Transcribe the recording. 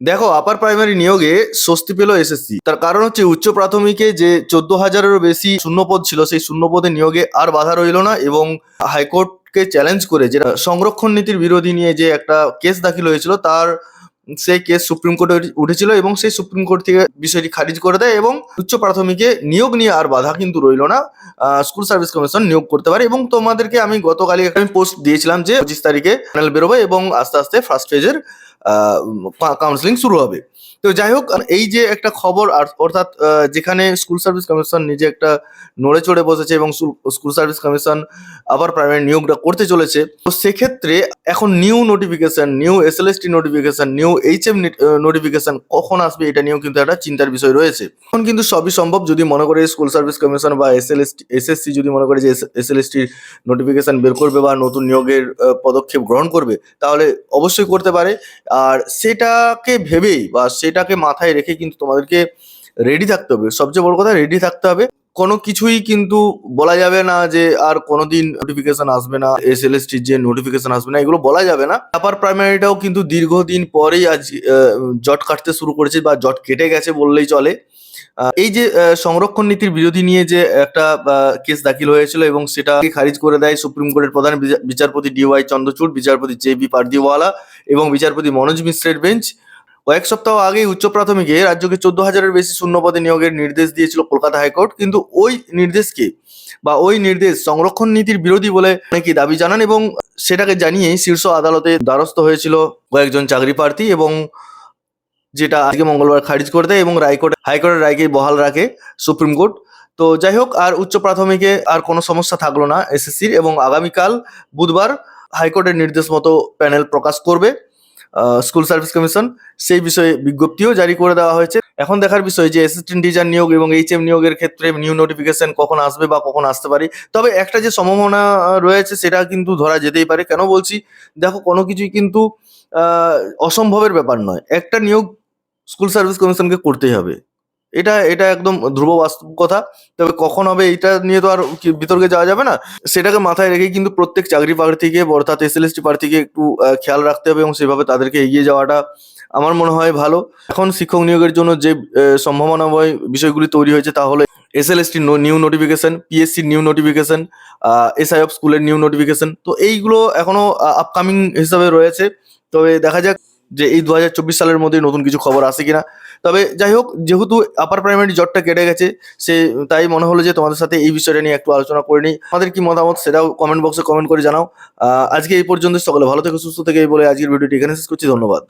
দেখো upper primary নিয়োগে স্বস্তি পেল এসএসসি তার কারণ হচ্ছে উচ্চ প্রাথমিকে যে চোদ্দ হাজারেরও বেশি শূন্যপদ ছিল, সেই শূন্যপদে নিয়োগে আর বাধা রইল না এবং হাইকোর্টকে চ্যালেঞ্জ করে যেটা সংরক্ষণ নীতির বিরোধী নিয়ে যে একটা কেস দাখিল হয়েছিল, তার সেই কেস সুপ্রিম কোর্টে উঠেছিল এবং সেই সুপ্রিম কোর্ট থেকে বিষয়টি খারিজ করে দেয় এবং উচ্চ প্রাথমিকে নিয়োগ নিয়ে আর বাধা কিন্তু রইল না। স্কুল সার্ভিস কমিশন নিয়োগ করতে পারে এবং তোমাদেরকে আমি গতকালই আমি পোস্ট দিয়েছিলাম যে পঁচিশ তারিখে প্যানেল বেরোবে এবং আস্তে আস্তে ফার্স্ট ফেজের কাউন্সিলিং শুরু হবে। তো যাই হোক এই যে একটা খবর অর্থাৎ যেখানে স্কুল সার্ভিস কমিশন নিজে একটা নড়ে চড়ে বসেছে এবং স্কুল সার্ভিস কমিশন আবার প্রাইমারি নিয়োগটা করতে চলেছে। তো সেক্ষেত্রে এখন new notification new S L S T notification new H M notification কখন আসবে এটা নিয়েও কিন্তু একটা চিন্তার বিষয় রয়েছে। এখন কিন্তু সবই সম্ভব যদি মনে করে স্কুল সার্ভিস কমিশন বা এস এল এস এসএসসি যদি মনে করে যে এস এল এস টির নোটিফিকেশন বের করবে বা নতুন নিয়োগের পদক্ষেপ গ্রহণ করবে, তাহলে অবশ্যই করতে পারে। আর সেটাকে ভেবেই বা সেটাকে মাথায় রেখে কিন্তু তোমাদেরকে রেডি থাকতে হবে। সবচেয়ে বড় কথা রেডি থাকতে হবে। কোনো কিছুই কিন্তু বলা যাবে না যে আর কোনোদিন নোটিফিকেশন আসবে না এস এল যে নোটিফিকেশন আসবে না, এগুলো বলা যাবে না। আপার প্রাইমারিটাও কিন্তু দীর্ঘদিন পরেই আজ জট কাটতে শুরু করেছে বা জট কেটে গেছে বললেই চলে। এই যে সংরক্ষণ নীতির বিরোধী নিয়ে যে একটা কেস দাখিল হয়েছিল এবং সেটা খারিজ করে দেয় সুপ্রিম কোর্টের প্রধান বিচা- বিচারপতি ডিওয়াই চন্দ্রচূড়, বিচারপতি জে বি পারদিওয়ালা এবং বিচারপতি মনোজ মিশ্রের বেঞ্চ। কয়েক সপ্তাহ আগেই উচ্চ প্রাথমিকে রাজ্যকে চোদ্দ হাজারের বেশি শূন্যপদে নিয়োগের নির্দেশ দিয়েছিল কলকাতা হাইকোর্ট। কিন্তু ওই নির্দেশকে, বা ওই নির্দেশ সংরক্ষণ নীতির বিরোধী বলে অনেকেই দাবি জানান এবং সেটাকে জানিয়ে শীর্ষ আদালতে দ্বারস্থ হয়েছিল কয়েকজন চাকরি প্রার্থী এবং যেটা আজকে মঙ্গলবার খারিজ করে দেয় এবং রায়কোর্ট হাইকোর্টের রায়কে বহাল রাখে সুপ্রিম কোর্ট। তো যাই হোক, আর উচ্চ প্রাথমিকে আর কোনো সমস্যা থাকল না এসএসসির এবং আগামীকাল বুধবার হাইকোর্টের নির্দেশ মতো প্যানেল প্রকাশ করবে স্কুল সার্ভিস কমিশন। সেই বিষয়ে বিজ্ঞপ্তিও জারি করে দেওয়া হয়েছে। এখন দেখার বিষয় যে অ্যাসিস্ট্যান্ট টিচার নিয়োগ এবং এইচ এম নিয়োগের ক্ষেত্রে নিউ নোটিফিকেশন কখন আসবে বা কখন আসতে পারে। তবে একটা যে সম্ভাবনা রয়েছে সেটা কিন্তু ধরা যেতেই পারে। কেন বলছি? দেখো, কোনো কিছুই কিন্তু অসম্ভবের ব্যাপার নয়। একটা নিয়োগ স্কুল সার্ভিস কমিশনকে করতেই হবে। এটা এটা একদম ধ্রুব বাস্তব কথা। তবে কখন হবে এটা নিয়ে তো আর বিতর্কে যাওয়া যাবে না। সেটাকে মাথায় রেখে কিন্তু প্রত্যেক চাকরি প্রার্থীকে, অর্থাৎ এস এল এস টি প্রার্থীকে একটু খেয়াল রাখতে হবে এবং সেভাবে তাদেরকে এগিয়ে যাওয়াটা আমার মনে হয় ভালো। এখন শিক্ষক নিয়োগের জন্য যে সম্ভাবনাময় বিষয়গুলি তৈরি হয়েছে তা হলো S L S T new notification PSC new notification SI of স্কুলের নিউ নোটিফিকেশন তো এইগুলো এখনও আপকামিং হিসাবে রয়েছে। তবে দেখা যাক যে এই দু হাজার চব্বিশ সালের মধ্যে নতুন কিছু খবর আসে কিনা। তবে যাই হোক, যেহেতু আপার প্রাইমারি জ্বরটা কেটে গেছে, সে তাই মনে হলো যে তোমাদের সাথে এই বিষয়টা নিয়ে একটু আলোচনা করে নিই। আমাদের কি মতামত সেটাও কমেন্ট বক্সে কমেন্ট করে জানাও। আজকে এই পর্যন্ত সকলে ভালো থেকে, সুস্থ থেকে বলে আজকের ভিডিওটি এখানে শেষ করছি, ধন্যবাদ।